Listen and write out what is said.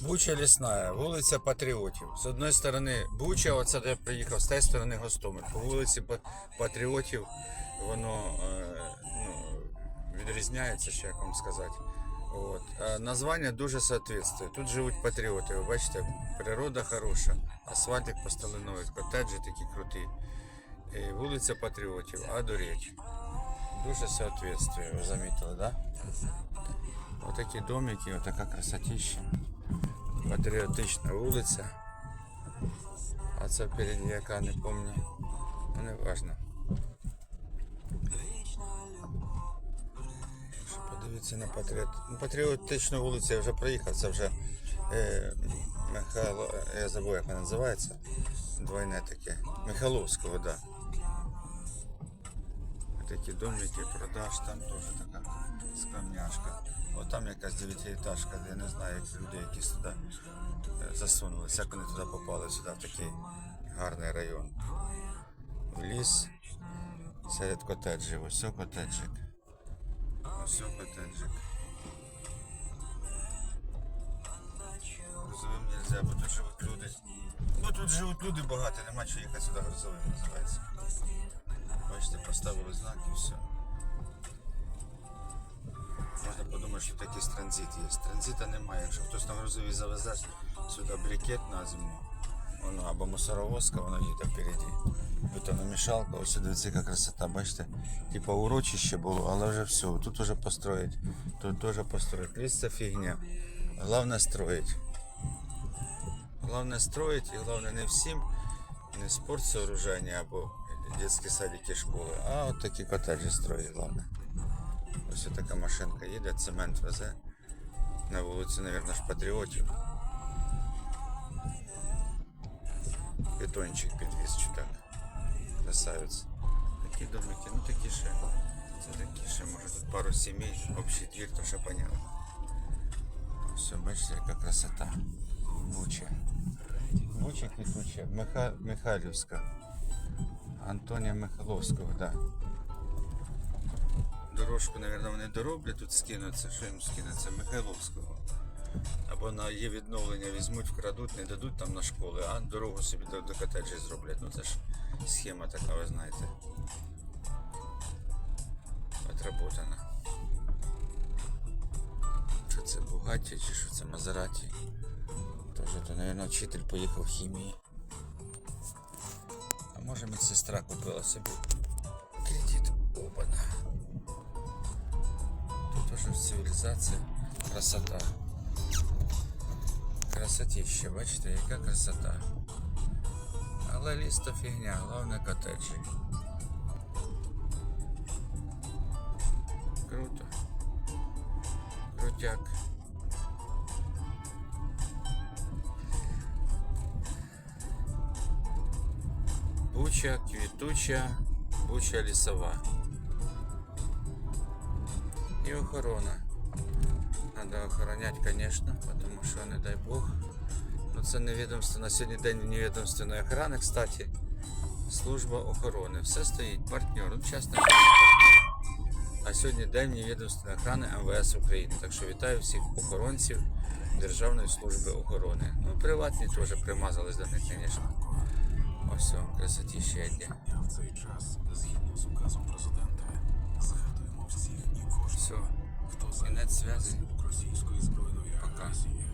Буча лісна, вулиця Патріотів. З одної сторони Буча, оце де я приїхав, з тієї сторони Гостомель. По вулиці Патріотів воно е, ну, відрізняється, ще як вам сказати. От. Названня дуже соответствує. Тут живуть патріоти. Ви бачите, природа хороша, асфальтик постелений, котеджі такі круті. І вулиця Патріотів, а до речі. Дуже соответствує, ви замітили, так? Да? Отакі домики, отака красотища. Патріотична вулиця. А це впереді яка не пам'ятаю. Ну не важно. Що подивіться на патріот... ну, патріотичну вулицю я вже проїхав, це вже е, Михайло, я забув як вона називається. Двойне таке. Михайловського, так. Да. Такі домики, продаж, там теж така скромняшка. От там якась дев'ятиэтажка, я не знаю, як люди якісь туди е, засунулися, як вони туди попали, сюди, в такий гарний район. В ліс серед котеджів. Ось котеджик. Ось котеджик. Грузовим нельзя, бо тут живуть люди. Бо тут живуть люди багато, нема чого їхати сюди грузовим називається. Бачите, поставили знак і все. Можна подумати, що такий транзит є. Транзита немає. Якщо хтось на грузові завезе сюди брикет на зиму, воно або мусоровозка, воно їде впереді. Бетономішалка, ось дивіться, яка красота, бачите? Типа урочище було, але вже все. Тут уже построїть. Тут теж построїть. Ліс це фігня. Головне строїть. Головне строїть і головне не всім, не спорт сооруження або дитячі садики, школи, а от такі котеджі строїть, головне. Ось така машинка їде, цемент везе. На вулиці, мабуть, ж патріотів. Бетончик підвіз чи так. Красавець. Такі домики, ну такі ще. Це такі ще, може тут пару сімей, общий двір, то ще понятно. Все, бачите, яка красота. Буча. Буча квітуча. Миха... Михайлівська. Антонія Михайловського, так. Дорожку, мабуть, вони дороблять, тут скинуться, що їм скинуться? Михайловського. Або на є відновлення візьмуть, вкрадуть, не дадуть там на школи, а дорогу собі до, до котеджі зроблять. Ну це ж схема така, ви знаєте. Отработана. Що це Бугаті чи що це Мазераті? Тоже то, мабуть, вчитель поїхав хімії. А може медсестра купила собі кредит. Опана. Тут уже цивілізація, красота. Красотіще, бачите, яка красота. Але ліс то фігня, головне котеджі. Круто. Крутяк. Буча, квітуча, буча лісова. І охорона. Надо охороняти, звісно, тому що, не дай Бог. Ну, це не відомство на сьогодні день невідомственної охорони, кстати. Служба охорони. Все стоїть, партнер. Ну, чесно. А сьогодні день невідомственної охорони МВС України. Так що вітаю всіх охоронців Державної служби охорони. Ну, приватні теж примазались до них, звісно. Ось красоті ще дня. В цей час, згідно з указом президента, згадуємо всіх і кожного, хто за зв'язаний російської збройної агресії.